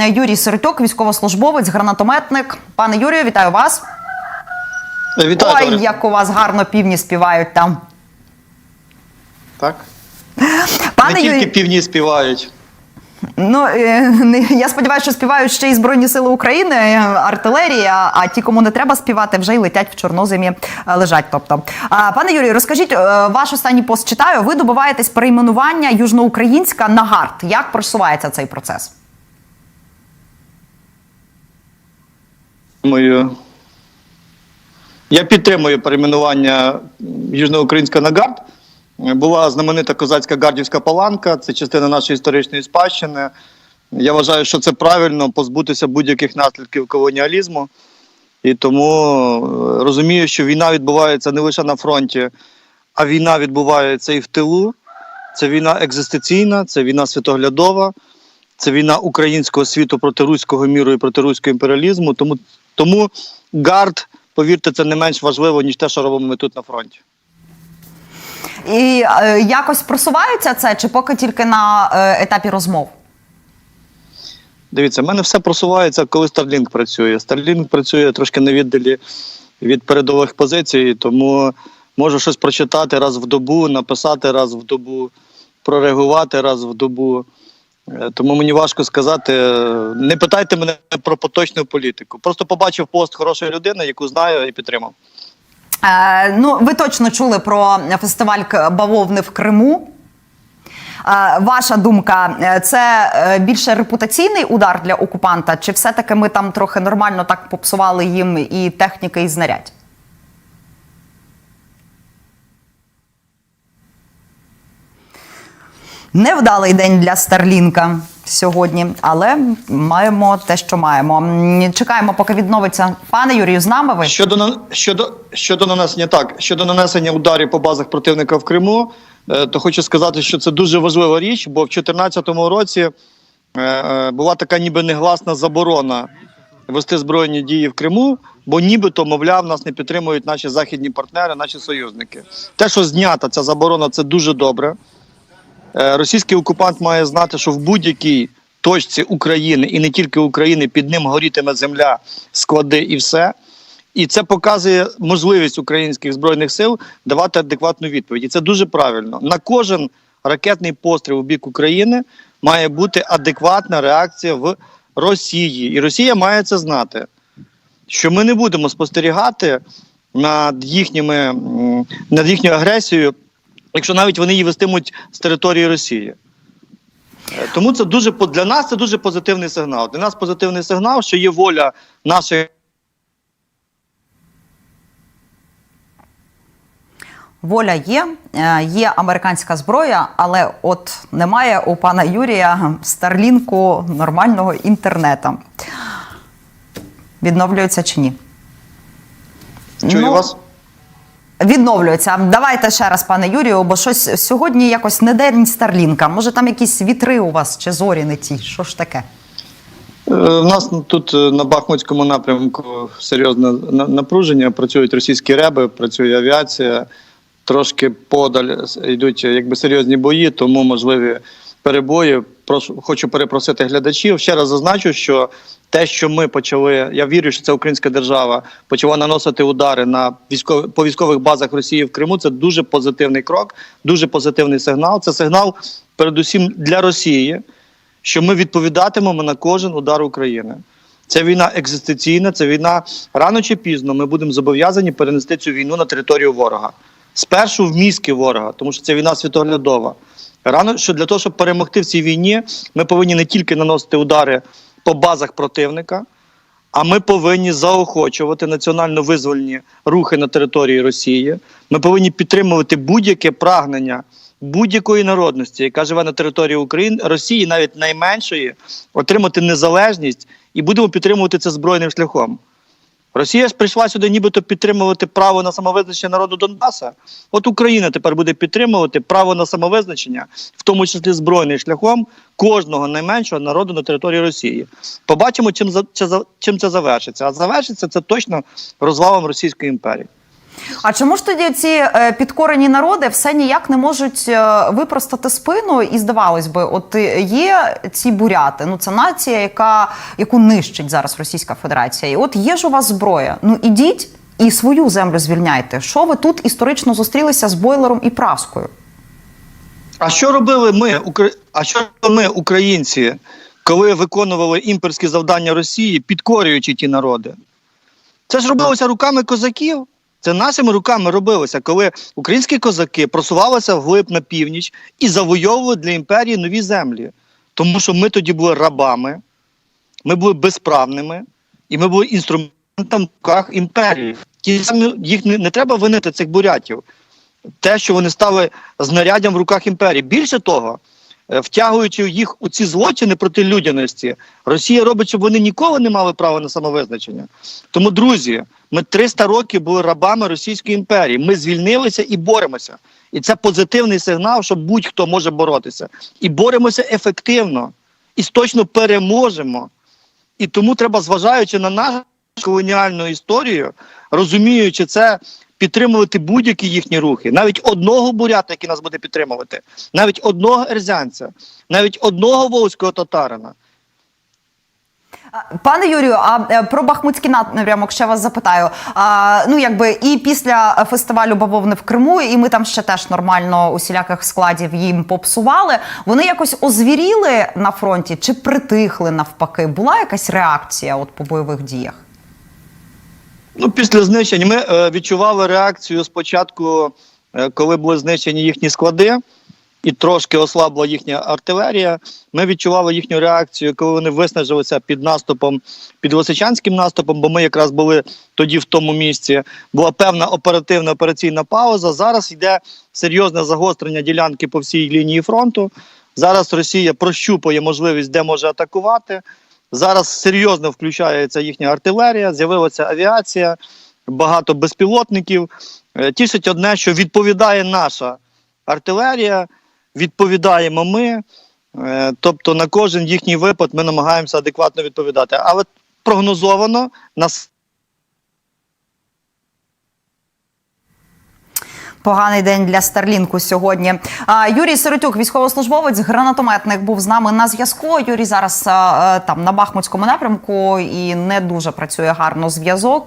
е, Юрій Сиротюк, військовослужбовець, гранатометник. Пане Юрію, вітаю вас. Вітаю, Ой, як у вас гарно півні співають там. Так? Пане Не тільки Юрій, півні співають. ну е, я сподіваюся, що співають ще й Збройні Сили України, е, артилерія. А ті, кому не треба співати, вже й летять в чорноземі, е, лежать. Тобто, пане Юрію, розкажіть е, ваш останній пост читаю. Ви добиваєтесь перейменування южноукраїнська на гард. Як просувається цей процес? Мою... Я підтримую перейменування Южноукраїнська на гард. Була знаменита козацька гардівська паланка, це частина нашої історичної спадщини. Я вважаю, що це правильно позбутися будь-яких наслідків колоніалізму. І тому е, розумію, що війна відбувається не лише на фронті, а війна відбувається і в тилу. Це війна екзистенційна, це війна світоглядова, це війна українського світу проти руського міру і проти руського імперіалізму. Тому, тому гард, повірте, це не менш важливо, ніж те, що робимо ми тут на фронті. І е, якось просувається це, чи поки тільки на е, етапі розмов? Дивіться, в мене все просувається, коли Starlink працює. Starlink працює трошки на віддалі від передових позицій, тому можу щось прочитати раз в добу, написати раз в добу, прореагувати раз в добу. Е, Тому мені важко сказати. е, Не питайте мене про поточну політику. Просто побачив пост хорошої людини, яку знаю і підтримав. Е, ну, ви точно чули про фестиваль бавовни в Криму. Е, ваша думка, це більше репутаційний удар для окупанта, чи все-таки ми там трохи нормально так попсували їм і техніки, і знарядь? Невдалий день для Старлінка сьогодні, але маємо те, що маємо. Чекаємо, поки відновиться. Пане Юрію, з нами ви? Щодо на- щодо щодо нанесення так, щодо нанесення ударів по базах противника в Криму, е, то хочу сказати, що це дуже важлива річ, бо в 2014 році е, е, була така ніби негласна заборона вести збройні дії в Криму, бо нібито, мовляв, нас не підтримують наші західні партнери, наші союзники. Те, що знята ця заборона, це дуже добре. Е, Російський окупант має знати, що в будь-якій точці України і не тільки України під ним горітиме земля, склади і все. І це показує можливість українських збройних сил давати адекватну відповідь. І це дуже правильно. На кожен ракетний постріл у бік України має бути адекватна реакція в Росії. І Росія має це знати, що ми не будемо спостерігати над їхніми над їхньою агресією, якщо навіть вони її вестимуть з території Росії. Е, Тому це дуже для нас це дуже позитивний сигнал. Для нас позитивний сигнал, що є воля нашої. Воля є, е, є американська зброя, але от немає у пана Юрія Старлінку нормального інтернету. Відновлюється чи ні? Чую Ну, вас. Відновлюється. Давайте ще раз, пане Юрію, бо щось сьогодні якось не день Старлінка. Може, там якісь вітри у вас чи зорі не ті? Що ж таке? Е, У нас тут е, на Бахмутському напрямку серйозне на- напруження. Працюють російські реби, працює авіація. Трошки подаль йдуть е, якби серйозні бої, тому можливі перебої. Хочу перепросити глядачів. Ще раз зазначу, що те, що ми почали, я вірю, що це українська держава почала наносити удари на військові по військових базах Росії в Криму. Це дуже позитивний крок, дуже позитивний сигнал. Це сигнал, передусім для Росії що ми відповідатимемо на кожен удар України. Це війна екзистенційна, це війна рано чи пізно. Ми будемо зобов'язані перенести цю війну на територію ворога. Спершу в мізки ворога, тому що це війна світоглядова. Рано що для того, щоб перемогти в цій війні, ми повинні не тільки наносити удари по базах противника, а ми повинні заохочувати національно визвольні рухи на території Росії. Ми повинні підтримувати будь-яке прагнення будь-якої народності, яка живе на території України, Росії, навіть найменшої, отримати незалежність і будемо підтримувати це збройним шляхом. Росія ж прийшла сюди, нібито підтримувати право на самовизначення народу Донбаса. От Україна тепер буде підтримувати право на самовизначення, в тому числі збройним шляхом кожного найменшого народу на території Росії. Побачимо, чим за чи за- чим це завершиться. А завершиться це точно розвалом Російської імперії. А чому ж тоді ці е, підкорені народи все ніяк не можуть е, випростати спину? І здавалось би, от е, є ці буряти. Ну це нація, яка яку нищить зараз Російська Федерація. І от є ж у вас зброя. Ну ідіть і свою землю звільняйте. Що ви тут історично зустрілися з бойлером і праскою? А що робили ми, а що робили ми, українці, коли виконували імперські завдання Росії, підкорюючи ті народи? Це ж робилося руками козаків. Це нашими руками робилося, коли українські козаки просувалися вглиб на північ і завойовували для імперії нові землі. Тому що ми тоді були рабами, ми були безправними, і ми були інструментом в руках імперії. Ті самі їх не, не треба винити цих бурятів те, що вони стали знаряддям в руках імперії. Більше того, втягуючи їх у ці злочини проти людяності, Росія робить, щоб вони ніколи не мали права на самовизначення. Тому, друзі, ми 300 років були рабами Російської імперії. Ми звільнилися і боремося. І це позитивний сигнал, що будь-хто може боротися. І боремося ефективно, і точно переможемо. І тому треба, зважаючи на нашу колоніальну історію, розуміючи це, підтримувати будь-які їхні рухи, навіть одного бурята, який нас буде підтримувати, навіть одного ерзянця, навіть одного волзького татарина. Пане Юрію, а е, про Бахмутський напрямок ще вас запитаю. А, ну якби і після фестивалю бавовни в Криму, і ми там ще теж нормально усіляких складів їм попсували. Вони якось озвіріли на фронті чи притихли навпаки? Була якась реакція от по бойових діях? Ну, після знищення ми е, відчували реакцію спочатку, е, коли були знищені їхні склади, і трошки ослабла їхня артилерія. Ми відчували їхню реакцію, коли вони виснажилися під наступом, під Лисичанським наступом, бо ми якраз були тоді в тому місці. Була певна оперативна операційна пауза. Зараз йде серйозне загострення ділянки по всій лінії фронту. Зараз Росія прощупує можливість, де може атакувати. Зараз серйозно включається їхня артилерія, з'явилася авіація, багато безпілотників. Е, Тішить одне, що відповідає наша артилерія, відповідаємо ми. Е, Тобто на кожен їхній випад ми намагаємося адекватно відповідати. Але прогнозовано нас Поганий день для Старлінку сьогодні. Юрій Сиротюк, військовослужбовець, гранатометник, був з нами на зв'язку. Юрій зараз там на Бахмутському напрямку і не дуже працює гарно зв'язок.